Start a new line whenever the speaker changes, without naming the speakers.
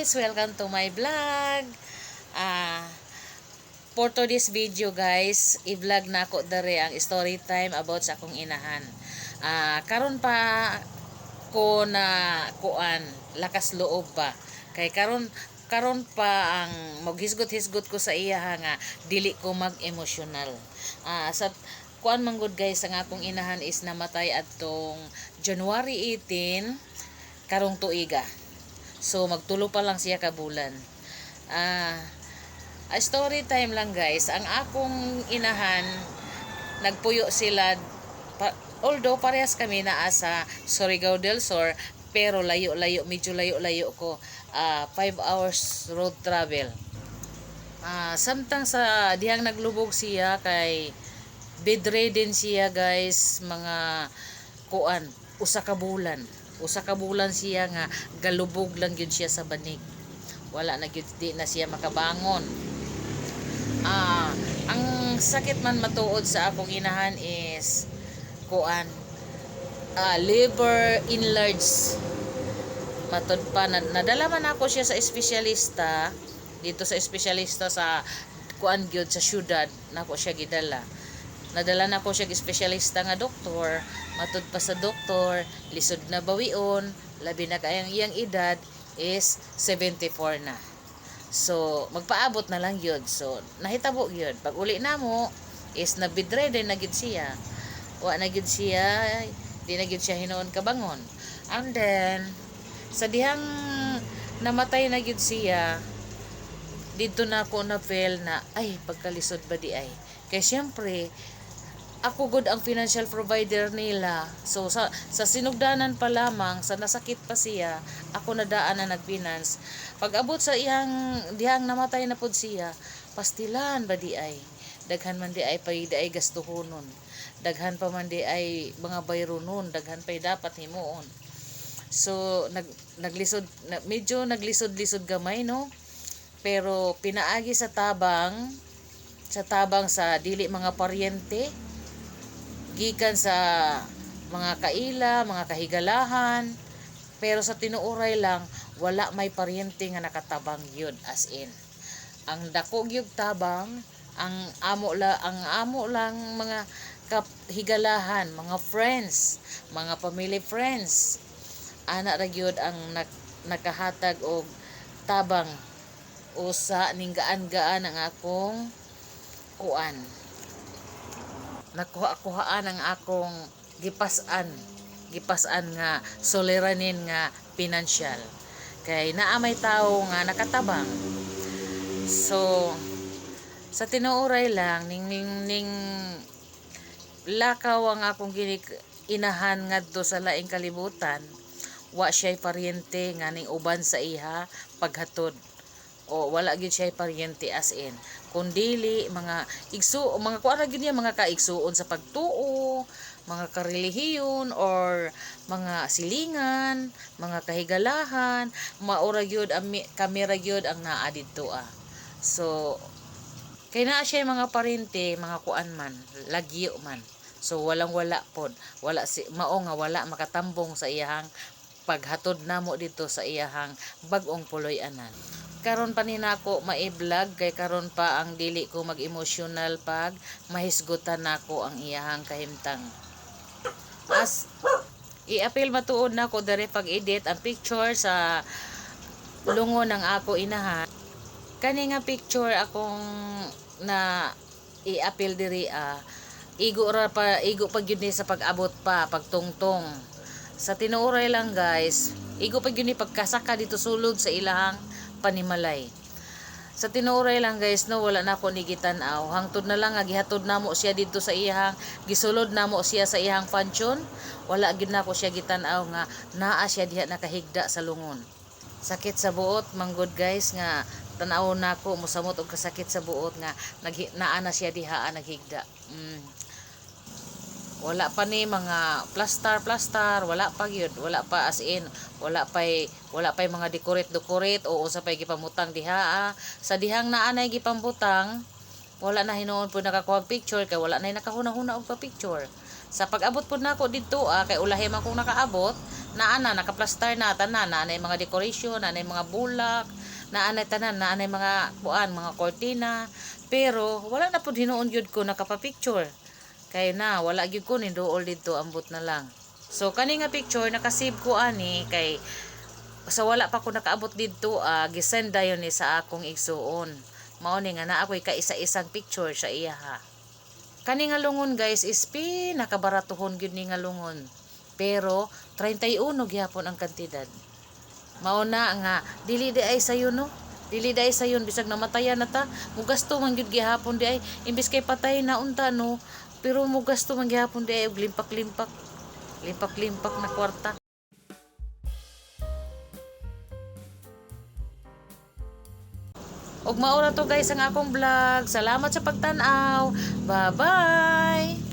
guys! Welcome to my vlog. Ah, for today's video guys, i-vlog na ako dere ang story time about sa akong inahan. Ah, karon pa ko na kuan, lakas loob pa. Kay karon karon pa ang maghisgot-hisgot ko sa iya nga dili ko mag-emotional. Ah, sa kuan man good guys ang akong inahan is namatay atong January 18 karong tuiga. So magtulo pa lang siya ka bulan. Ah, a story time lang guys. Ang akong inahan nagpuyo sila pa, although parehas kami naa sa Surigao del Sur pero layo-layo medyo layo-layo ko. Ah, 5 hours road travel. Ah, samtang sa dihang naglubog siya kay bedridden siya guys mga kuan usa ka bulan usa ka bulan siya nga galubog lang gyud siya sa banig. Wala na gyud di na siya makabangon. Ah ang sakit man matuod sa akong inahan is kuan ah, liver enlarged. Matod pa na, nadala man ako siya sa espesyalista dito sa espesyalista sa kuan gyud sa syudad nako siya gidala nadala na ko siya espesyalista nga doktor matud pa sa doktor lisod na bawion labi na kayang iyang edad is 74 na. So magpaabot na lang yun. So nahitabo yun. Pag uli na mo is na bedridden na gyud siya. Wa na gyud siya di na gyud siya hinuon kabangon. And then sa dihang namatay na gyud siya dito na ako na feel na ay pagkalisod ba di ay? Kay syempre ako good ang financial provider nila. So sa sa sinugdanan pa lamang sa nasakit pa siya, ako na daan na nagfinance. Pag abot sa iyang dihang namatay na pud siya, pastilan ba di ay? Daghan man di ay pay ay gastuhonon. Daghan pa man di ay mga bayronon, daghan pay dapat himuon. So nag naglisod na, medyo naglisod-lisod gamay no. Pero pinaagi sa tabang sa tabang sa dili mga paryente gikan sa mga kaila, mga kahigalahan, pero sa tinuuray lang, wala may paryente nga nakatabang yun as in. Ang dako gyud tabang, ang amo la ang amo lang mga kahigalahan, mga friends, mga family friends. Ana ra gyud ang nak, nakahatag og tabang usa ning gaan-gaan ang akong kuan nakuha-kuhaan ang akong gipasan gipasan nga soliranin nga financial kay naa may tao nga nakatabang. So sa tinuuray lang ning ning, ning lakaw ang akong ginik inahan ngadto sa laing kalibutan wa siya'y paryente nga ning uban sa iha paghatod o wala gyud siya paryente as in. Kundili mga igso mga kuara gyud niya mga kaigsuon sa pagtuo mga karelihiyon or mga silingan mga kahigalahan maura gyud ami kamera gyud ang naa didto ah. So kay naa siya mga parente mga kuan man lagyo man. So walang wala pod. Wala si mao nga wala makatambong sa iyahang paghatod namo dito sa iyahang bagong puloy anan karon pa nina ako mai-vlog kay karon pa ang dili ko mag-emotional pag mahisgutan nako ang iyahang kahimtang. As i-appeal matuod nako dere pag edit ang picture sa lungo ng ako inahan. Kani nga picture akong na i-appeal diri ah, igo ra pa igo pag yun ni sa pag-abot pa pagtungtong sa tinuoray lang guys igo pag yun ni pagkasaka dito sulod sa ilahang panimalay. Sa tinuray lang guys no wala na ako ni gitan-aw. Hangtod na lang gihatod namo siya dito sa iyang gisulod namo siya sa iyang pansyon. Wala gid na ako siya gitan-aw nga naa siya diha nakahigda sa lungon. Sakit sa buot manggod guys nga tanaw na ako musamot og kasakit sa buot nga naghi, naa na siya diha ah, naghigda. Mm wala pa ni mga plaster plaster wala pa gyud wala pa as in wala pa wala pa mga decorate decorate o usa pa gipamutang diha ah. sa dihang naa nay gipambutang wala na hinuon po nakakuha picture kay wala na nakahuna-huna og pa picture sa pag-abot po nako didto ah kay ulahi man kong nakaabot naana nakaplastar na tanan naanay mga decoration naanay mga bulak naanay tanan naanay mga kuan mga kortina. Pero wala na pud hinuon gyud ko nakapapicture kay na wala gyud ko ni dool dito ambot na lang. So kani nga picture nakasave ko ani kay sa wala pa ko nakaabot dito uh, gisend dayon ni sa akong igsuon. Mao ni nga na ako'y kaisa-isang picture sa iya ha. Kani nga lungon guys is pinakabaratuhon gyud ni nga lungon. Pero 31 gyapon ang kantidad. Mao na nga dili di ay sayo no? Dili di ay sayon bisag namatayan na ta. Mugasto man gyud gihapon di ay. Imbis kay patay na unta no pero mugasto man gihapon di og limpak-limpak limpak-limpak na kwarta Og maura to guys ang akong vlog. Salamat sa pagtanaw. Bye-bye!